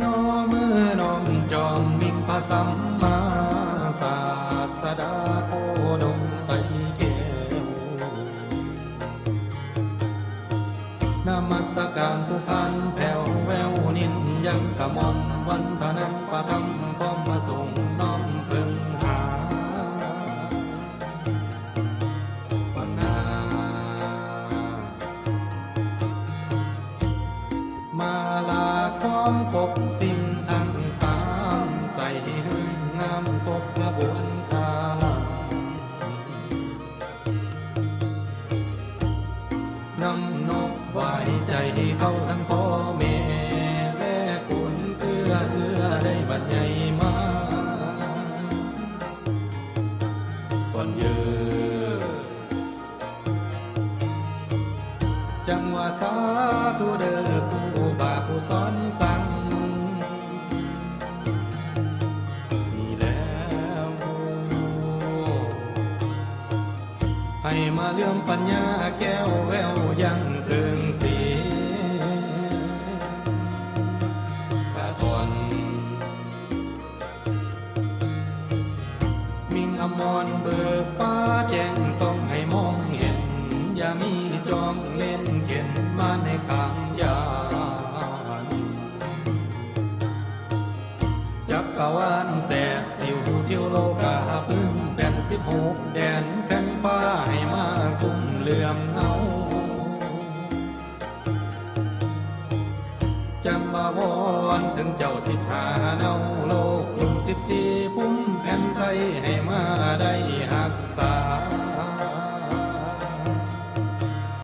ย่อมือน้อมจอมมิงพระสัมมาศาสดาโคดมไตเก้วนามัสการผู้พันแผ่วแววนินยังกะมอนวันทนันประทำพร้อมมาส่ง มกบสิ่งทั้งสามใส่หึงงามกบกระบวนคาลังนำนกไหวใจเขาทั้งพ่อแม่และกุนเอื้อเอื้อได้บัดใหญ่มาก่อนเยืนจังว่าสาธุเด้อ ให้มาเลื่อมปัญญาแก้วแววยังเคืองสีขาทนมิ่งอมรเบิกฟ้าแจ้งส่องให้มองเห็น อย่ามีจองเล่นเข็นมาในขางยานจับกาวานแส ผ่นสิบหกแดนแผ่นฟ้าให้มาคุ้มเหลื่อมเอาจำมาวอนถึงเจ้าสิบหาเนาโลกลุงสิบสี่พุ่มแผ่นไทยให้มาได้